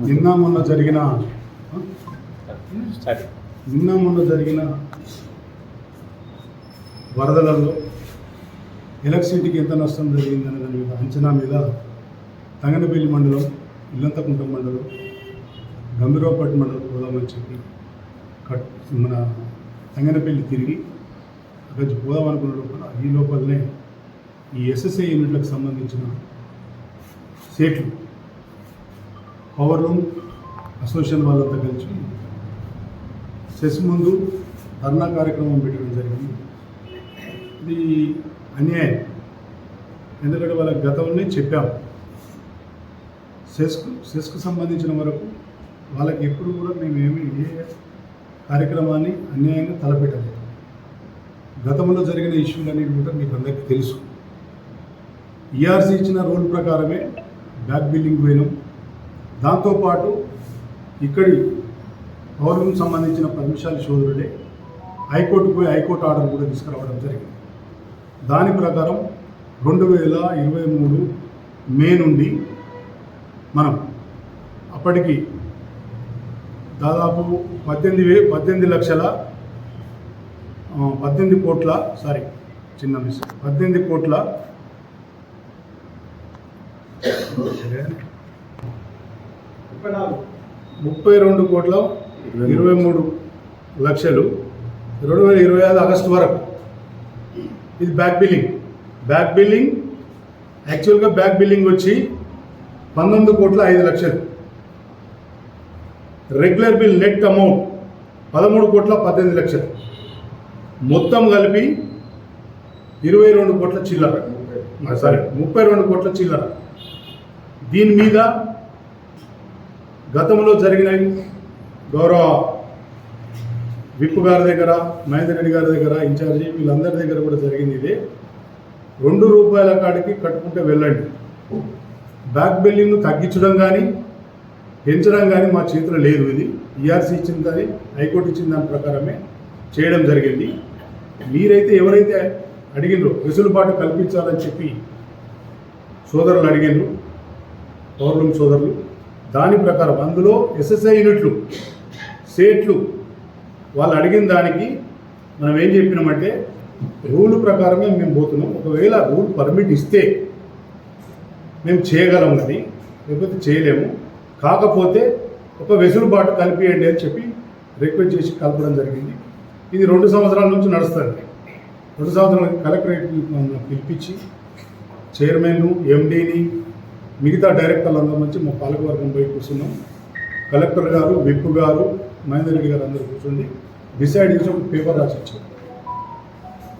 నిన్న మొన్న జరిగిన నిన్న మొన్న జరిగిన వరదలలో ఎలక్ట్రిసిటీకి ఎంత నష్టం జరిగిందనే దాని మీద అంచనా మీద తంగనపల్లి మండలం ఇల్లంతకుంట మండలం గంభీరావుపేట మండలం పోదామని చెప్పి కట్ మన తంగనపల్లి తిరిగి అక్కడి నుంచి పోదాం అనుకున్న లోపల ఈ లోపలనే ఈ ఎస్ఎస్ఐ యూనిట్లకు సంబంధించిన సేట్లు పవర్ రూమ్ అసోసియేషన్ వాళ్ళంతా కలిసి సెస్ ముందు ధర్నా కార్యక్రమం పెట్టడం జరిగింది. ఇది అన్యాయం. ఎందుకంటే వాళ్ళ గతంలోనే చెప్పాం. సెస్కు సెస్కు సంబంధించిన వరకు వాళ్ళకి ఎప్పుడు కూడా మేమేమి ఏ కార్యక్రమాన్ని అన్యాయంగా తలపెట్టలేదు. గతంలో జరిగిన ఇష్యూలు అనేవి కూడా మీకు అందరికీ తెలుసు. ఈఆర్సీ ఇచ్చిన రూల్ ప్రకారమే బ్యాక్ బిల్లింగ్ పోయినాం. దాంతోపాటు ఇక్కడి పౌరులకు సంబంధించిన పర్మిషాల సోదరుడే హైకోర్టుకు పోయి హైకోర్టు ఆర్డర్ కూడా తీసుకురావడం జరిగింది. దాని ప్రకారం రెండు వేల ఇరవై మూడు మే నుండి మనం అప్పటికి దాదాపు పద్దెనిమిది వే పద్దెనిమిది లక్షల పద్దెనిమిది కోట్ల సారీ చిన్న మిస్ పద్దెనిమిది కోట్ల ముప్పై రెండు కోట్ల ఇరవై మూడు లక్షలు. రెండు వేల ఇరవై ఐదు ఆగస్టు వరకు. ఇది బ్యాక్ బిల్లింగ్. బ్యాక్ బిల్లింగ్ యాక్చువల్గా బ్యాక్ బిల్లింగ్ వచ్చి పంతొమ్మిది కోట్ల ఐదు లక్షలు. రెగ్యులర్ బిల్ నెట్ అమౌంట్ పదమూడు కోట్ల పద్దెనిమిది లక్షలు. మొత్తం కలిపి ఇరవై రెండు కోట్ల చిల్లర. సారీ ముప్పై రెండు కోట్ల చిల్లర. దీని మీద గతంలో జరిగిన గౌరవ విప్పు గారి దగ్గర మహేందర్ రెడ్డి గారి దగ్గర ఇన్ఛార్జి వీళ్ళందరి దగ్గర కూడా జరిగింది ఇదే. రెండు రూపాయల కాడికి కట్టుకుంటే వెళ్ళండి. బ్యాక్ బిల్లింగ్ తగ్గించడం కానీ పెంచడం కానీ మా చేతిలో లేదు ఇది. ఈఆర్సీ ఇచ్చిన దాని హైకోర్టు ఇచ్చిన దాని ప్రకారమే చేయడం జరిగింది. మీరైతే ఎవరైతే అడిగినరో వెసులుబాటు కల్పించాలని చెప్పి సోదరులు అడిగినరు పౌర్ణమి సోదరులు దాని ప్రకారం అందులో ఎస్ఎస్ఐ యూనిట్లు సేట్లు వాళ్ళు అడిగిన దానికి మనం ఏం చెప్పినామంటే రూల్ ప్రకారమే మేము పోతున్నాం. ఒకవేళ రూల్ పర్మిట్ ఇస్తే మేము చేయగలం అది లేకపోతే చేయలేము. కాకపోతే ఒక వెసులుబాటు కలిపియండి అని చెప్పి రిక్వెస్ట్ చేసి కలపడం జరిగింది. ఇది రెండు సంవత్సరాల నుంచి నడుస్తుంది. రెండు సంవత్సరాలకి కలెక్టరేట్ పిలిపించి చైర్మన్ ఎండీని మిగతా డైరెక్టర్లు అందరం నుంచి మా పాలకవర్గం పోయి కూర్చున్నాం. కలెక్టర్ గారు విప్ గారు మహేందర్ రెడ్డి గారు అందరూ కూర్చుండి డిసైడ్ చేసి ఒక పేపర్ రాసి ఇచ్చారు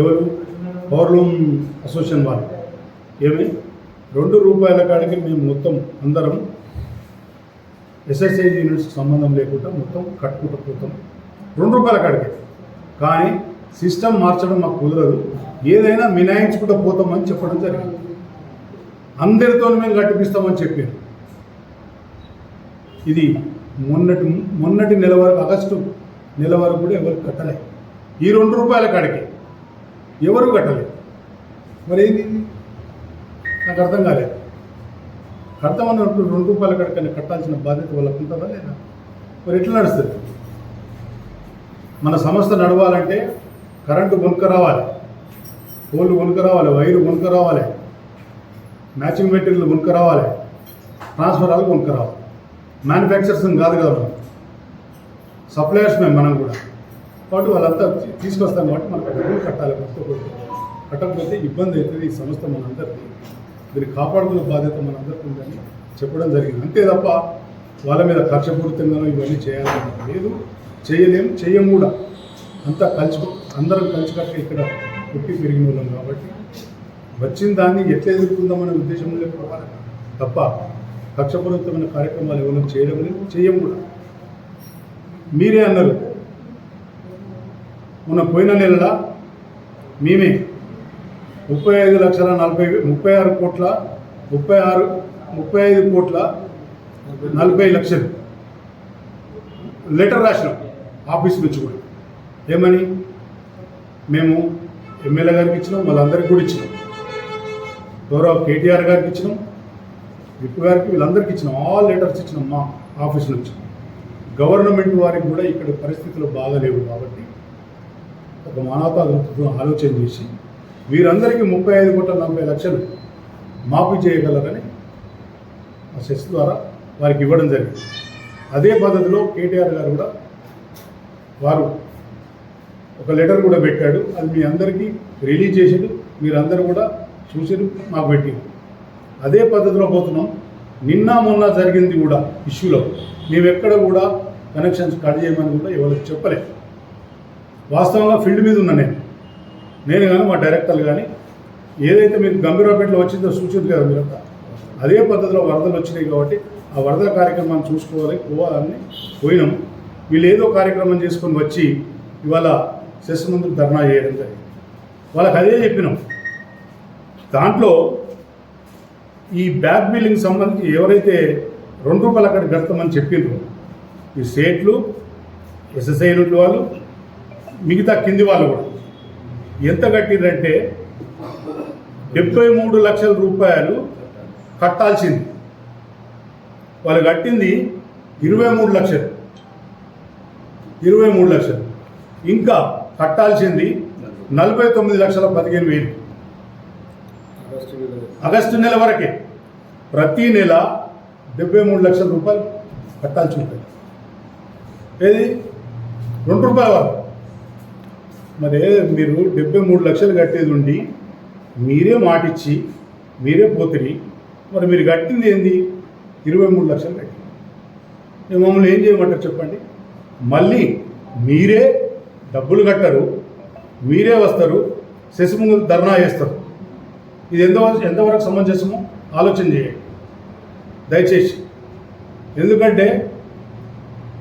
ఎవరు? పవర్లూమ్ అసోసియేషన్ వాళ్ళు. ఏమి? రెండు రూపాయల కాడికి మేము మొత్తం అందరం ఎస్ఎస్ఐ యూనిట్స్ సంబంధం లేకుండా మొత్తం కట్టుకుంటూ పోతాం. రెండు రూపాయల కాడికి. కానీ సిస్టమ్ మార్చడం మాకు కుదరదు. ఏదైనా మినాయించుకుంటూ పోతామని చెప్పడం జరిగింది. అందరితో మేము కట్టిపిస్తామని చెప్పారు. ఇది మొన్నటి మొన్నటి నెల వరకు ఆగస్టు నెల వరకు కూడా ఎవరు కట్టలే. ఈ రెండు రూపాయల కాడికి. ఎవరు కట్టలేదు మరి ఏంది నాకు అర్థం కాలేదు. కడతామన్నప్పుడు రెండు రూపాయల కడకనే కట్టాల్సిన బాధ్యత వాళ్ళకు ఉంటుందా లేదా? మరి ఎట్లా నడుస్తుంది? మన సంస్థ నడవాలంటే కరెంటు కొనుక్క రావాలి పోల్లు కొనుక్క రావాలి వైరు కొనుక్క రావాలి మ్యాచింగ్ మెటీరియల్ కొనుక్క రావాలి వాళ్ళు కొనుక్క రావాలి మ్యానుఫ్యాక్చర్స్ కాదు కదా మనం. సప్లయర్స్ మేము మనం కూడా. కాబట్టి వాళ్ళంతా తీసుకొస్తాం కాబట్టి మనకు డబ్బులు కట్టాలి కట్టకపోతే కట్టకపోతే ఇబ్బంది అవుతుంది ఈ సంస్థ మనందరికీ. దీన్ని కాపాడుకునే బాధ్యత మనందరికీ ఉందని చెప్పడం జరిగింది. అంతే తప్ప వాళ్ళ మీద ఖర్చపూరితంగానో ఇవన్నీ చేయాలని లేదు. చేయలేము చేయం కూడా. అంతా కలిసి అందరం కలిసికట్టుగా ఇక్కడ పుట్టి పెరిగిన వాళ్ళం కాబట్టి వచ్చిన దాన్ని ఎట్లా ఎదుర్కొందామనే ఉద్దేశం పోవాలి తప్ప కక్షపూరితమైన కార్యక్రమాలు ఏమైనా చేయడం లేదు చేయం కూడా. మీరే అన్నారు మొన్న పోయిన నెలలా మేమే ముప్పై ఐదు లక్షల నలభై ముప్పై ఆరు కోట్ల ముప్పై ఆరు ముప్పై ఐదు కోట్ల నలభై లక్షలు లెటర్ రాసినాం ఆఫీస్ నుంచి కూడా. ఏమని? మేము ఎమ్మెల్యే గారికి ఇచ్చినాం వాళ్ళందరికీ కూడా ఇచ్చినాం. గౌరవ కేటీఆర్ గారికి ఇచ్చినాం విప్ గారికి వీళ్ళందరికీ ఇచ్చినాం ఆల్ లెటర్స్ ఇచ్చినాం మా ఆఫీస్ నుంచి గవర్నమెంట్ వారికి కూడా ఇక్కడ పరిస్థితులు బాగాలేవు కాబట్టి ఒక మానవతా దృక్పథం ఆలోచన చేసి వీరందరికీ ముప్పై ఐదు కోట్ల నలభై లక్షలు మాఫీ చేయగలరని ఆ సెస్ ద్వారా వారికి ఇవ్వడం జరిగింది. అదే పద్ధతిలో కేటీఆర్ గారు కూడా వారు ఒక లెటర్ కూడా పెట్టాడు. అది మీ అందరికీ రిలీజ్ చేసాడు మీరందరూ కూడా చూసారు మాకు పెట్టి అదే పద్ధతిలో పోతున్నాం. నిన్న మొన్న జరిగింది కూడా ఇష్యూలో. మేమెక్కడ కూడా కనెక్షన్స్ కట్ చేయమని కూడా ఎవరికి చెప్పలేదు వాస్తవంగా ఫీల్డ్ మీద ఉన్నా నేను. నేను కానీ మా డైరెక్టర్లు కానీ ఏదైతే మీరు గంభీరాపేటలో వచ్చిందో సూచింది కదా మీరంతా. అదే పద్ధతిలో వరదలు వచ్చినాయి కాబట్టి ఆ వరదల కార్యక్రమాన్ని చూసుకోవాలి పోవాలని పోయినాం. వీళ్ళు ఏదో కార్యక్రమం చేసుకొని వచ్చి ఇవాళ సెస్ ముందు ధర్నా చేయడం జరిగింది. వాళ్ళకి అదే చెప్పినాం. దాంట్లో ఈ బ్యాక్ బిల్లింగ్ సంబంధించి ఎవరైతే రెండు రూపాయలు అక్కడ కడతామని చెప్పిండ్రు ఈ సేట్లు ఎస్ఎస్ఐ వాళ్ళు మిగతా కింది వాళ్ళు కూడా. ఎంత కట్టిందంటే డెబ్బై మూడు లక్షల రూపాయలు కట్టాల్సింది. వాళ్ళు కట్టింది ఇరవై మూడు లక్షలు. ఇరవై మూడు లక్షలు. ఇంకా కట్టాల్సింది నలభై తొమ్మిది లక్షల పదిహేను వేలు. ఆగస్టు నెల వరకే. ప్రతి నెల డెబ్బై మూడు లక్షల రూపాయలు కట్టాల్సి ఉంటుంది. ఏది? రెండు రూపాయల వరకు. మరి మీరు డెబ్బై మూడు లక్షలు కట్టేది ఉండి మీరే మాటిచ్చి మీరే పోతిరి మరి మీరు కట్టింది ఏంది? ఇరవై మూడు లక్షలు కట్టి మేము మమ్మల్ని ఏం చేయమంటారు చెప్పండి? మళ్ళీ మీరే డబ్బులు కట్టరు మీరే వస్తారు సెస్ ధర్నా చేస్తారు. ఇది ఎంత ఎంతవరకు సమంజసమో ఆలోచన చేయండి. దయచేసి. ఎందుకంటే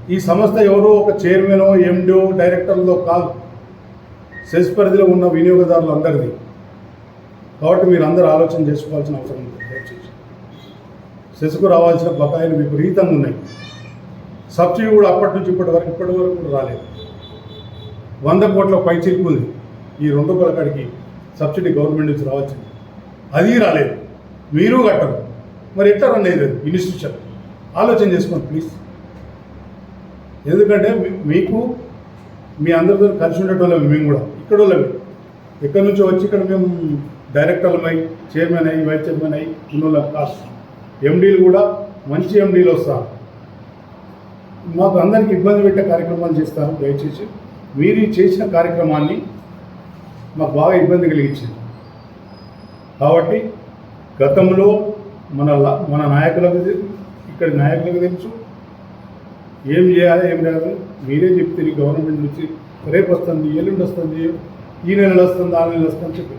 ఈ సంస్థ ఎవరో ఒక చైర్మనో ఎండో డైరెక్టర్లో కాదు. సెస్ పరిధిలో ఉన్న వినియోగదారులు అందరిది. కాబట్టి మీరు అందరూ ఆలోచన చేసుకోవాల్సిన అవసరం ఉంది. దయచేసి. సెస్కు రావాల్సిన బకాయిలు విపరీతంగా ఉన్నాయి. సబ్సిడీ కూడా అప్పటి నుంచి ఇప్పటి వరకు ఇప్పటి వరకు కూడా రాలేదు. వంద కోట్ల పై ఉంది. ఈ రెండు రూపాయల సబ్సిడీ గవర్నమెంట్ నుంచి రావాల్సింది. అది రాలేదు. మీరు కట్టరు. మరి ఎట్లా రన్ అయ్యేది ఇన్స్టిట్యూషన్ ఆలోచన చేసుకోండి ప్లీజ్ ఎందుకంటే మీకు మీ అందరితో కలిసి ఉండేటోళ్ళం మేము కూడా. ఇక్కడ వాళ్ళమే. ఇక్కడ నుంచి వచ్చి ఇక్కడ మేము డైరెక్టర్లమై చైర్మన్ అయ్యి వైస్ చైర్మన్ అయ్యి ఉన్నోళ్ళం కాస్ట్ ఎండీలు కూడా మంచి ఎండీలు వస్తారు. మాకు అందరికి ఇబ్బంది పెట్టే కార్యక్రమాలు చేస్తారు దయచేసి. మీరు చేసిన కార్యక్రమాన్ని మాకు బాగా ఇబ్బంది కలిగించింది. కాబట్టి గతంలో మన లా- మన నాయకులకు ఇక్కడ నాయకులకు తెలుసు. ఏం చేయాలి ఏం లేదు మీరే చెప్తే గవర్నమెంట్ నుంచి రేపు వస్తుంది ఎల్లుండి వస్తుంది ఈ నెలలు వస్తుంది ఆ నెలలు వస్తుంది అని చెప్పి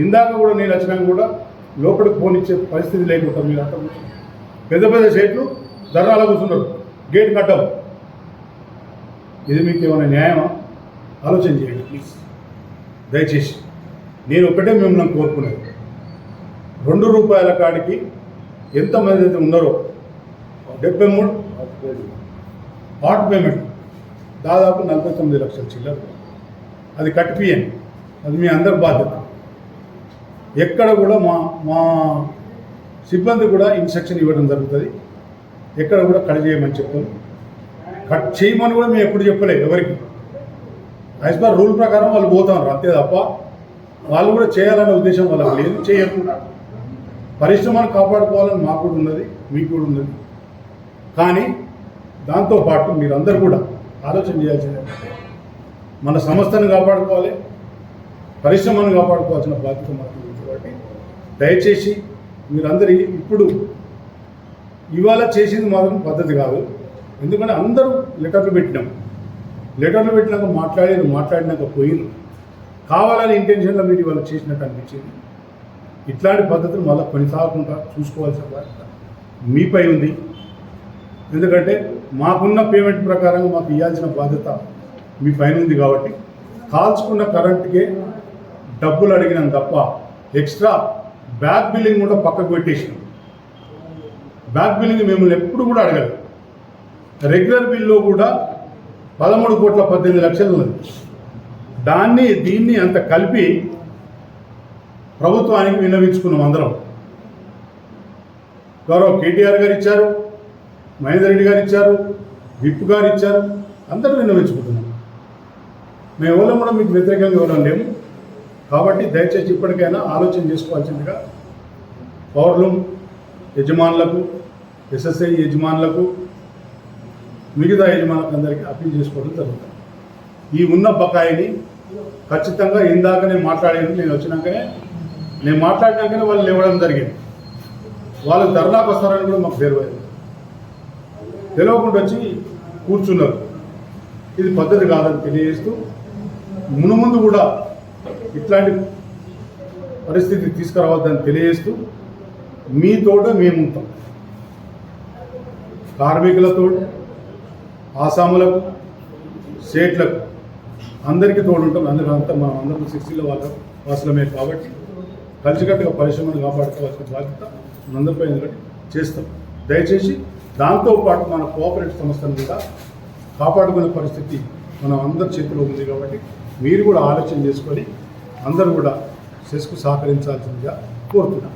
ఇందాక కూడా నేను వచ్చినాక కూడా లోపలికి పోనిచ్చే పరిస్థితి లేకుండా మీరు అంతా పెద్ద పెద్ద సైట్లు ధర్నాలు కూర్చున్నారు. గేట్ కట్టవు. ఇది మీకు ఏమైనా న్యాయమా? ఆలోచన చేయండి ప్లీజ్. దయచేసి. నేను ఒకటే మిమ్మల్ని కోరుకునేది. రెండు రూపాయల కాడికి ఎంతమంది అయితే ఉన్నారో డెబ్బై మూడు హాట్ పేమెంట్ దాదాపు నలభై తొమ్మిది లక్షల చిల్లర. అది కట్టిపియండి అది మీ అందరి బాధ్యత. ఎక్కడ కూడా మా మా సిబ్బంది కూడా ఇన్స్ట్రక్షన్ ఇవ్వడం జరుగుతుంది. ఎక్కడ కూడా కట్ చేయమని చెప్పాము కట్ చేయమని కూడా మేము ఎప్పుడు చెప్పలేదు ఎవరికి. యాజ్ పర్ రూల్ ప్రకారం వాళ్ళు పోతారు అంతే తప్ప వాళ్ళు కూడా చేయాలనే ఉద్దేశం వాళ్ళకి లేదు చేయకుండా పరిశ్రమను కాపాడుకోవాలని మాకు కూడా ఉన్నది మీకు కూడా ఉన్నది. కానీ దాంతోపాటు మీరందరూ కూడా ఆలోచన చేయాల్సిందే మన సంస్థను కాపాడుకోవాలి పరిశ్రమను కాపాడుకోవాల్సిన బాధ్యత మాకు ఉంది కాబట్టి దయచేసి మీరందరి ఇప్పుడు ఇవాళ చేసింది మాత్రం పద్ధతి కాదు. ఎందుకంటే అందరూ లెటర్లు పెట్టినాం. లెటర్లు పెట్టినాక మాట్లాడేది మాట్లాడినాక పోయిన కావాలని ఇంటెన్షన్లో మీరు ఇవాళ చేసినట్టు అనిపించింది. ఇట్లాంటి పద్ధతులు మళ్ళీ కొనసాగకుండా చూసుకోవాల్సిన బాధ్యత మీపై ఉంది. ఎందుకంటే మాకున్న పేమెంట్ ప్రకారంగా మాకు ఇవ్వాల్సిన బాధ్యత మీ పైన ఉంది కాబట్టి కాల్చుకున్న కరెంట్కే డబ్బులు అడిగినాం తప్ప ఎక్స్ట్రా బ్యాక్ బిల్లింగ్ కూడా పక్కకు పెట్టేసినాం. బ్యాక్ బిల్లింగ్ మిమ్మల్ని ఎప్పుడు కూడా అడగదు రెగ్యులర్ బిల్లో కూడా పదమూడు కోట్ల పద్దెనిమిది లక్షలు ఉంది దాన్ని దీన్ని అంత కలిపి ప్రభుత్వానికి విన్నవించుకున్నాం అందరం. గౌరవ కేటీఆర్ గారు ఇచ్చారు మహేందర్ రెడ్డి గారు ఇచ్చారు విప్ గారు ఇచ్చారు అందరూ విన్నవించుకుంటున్నాం. మేము ఎవరం కూడా మీకు వ్యతిరేకంగా ఇవ్వడం లేము. కాబట్టి దయచేసి ఇప్పటికైనా ఆలోచన చేసుకోవాల్సిందిగా పౌరులు యజమానులకు ఎస్ఎస్ఐ యజమానులకు మిగతా యజమానులకు అందరికీ అప్పీల్ చేసుకోవడం జరుగుతుంది. ఈ ఉన్న బకాయిని ఖచ్చితంగా ఇందాకనే మాట్లాడింది నేను వచ్చినాకనే నేను మాట్లాడినాకనే వాళ్ళు ఇవ్వడం జరిగింది. వాళ్ళు ధర్నాకు వస్తారని కూడా మాకు తెలియదు. తెలియకుండా వచ్చి కూర్చున్నారు. ఇది పద్ధతి కాదని తెలియజేస్తూ మునుముందు కూడా ఇట్లాంటి పరిస్థితి తీసుకురావద్దని తెలియజేస్తూ మీ మేముంటాం మేము ఉంటాం. కార్మికులతో ఆసాములకు సేట్లకు అందరికీ తోడుంటాం. అందరూ అంతా మనం అందరం సిక్స్టీలో వాళ్ళ. వాసులమే కాబట్టి కలిసికట్టుగా పరిశ్రమను కాపాడుకోవాల్సిన బాధ్యత మనందరిపై ఎందుకంటే చేస్తాం. దయచేసి దాంతోపాటు మన కోఆపరేటివ్ సంస్థను కూడా కాపాడుకునే పరిస్థితి మనం అందరి చేతిలో ఉంది కాబట్టి మీరు కూడా ఆలోచన చేసుకొని అందరూ కూడా సెస్కు సహకరించాల్సిందిగా కోరుతున్నాం.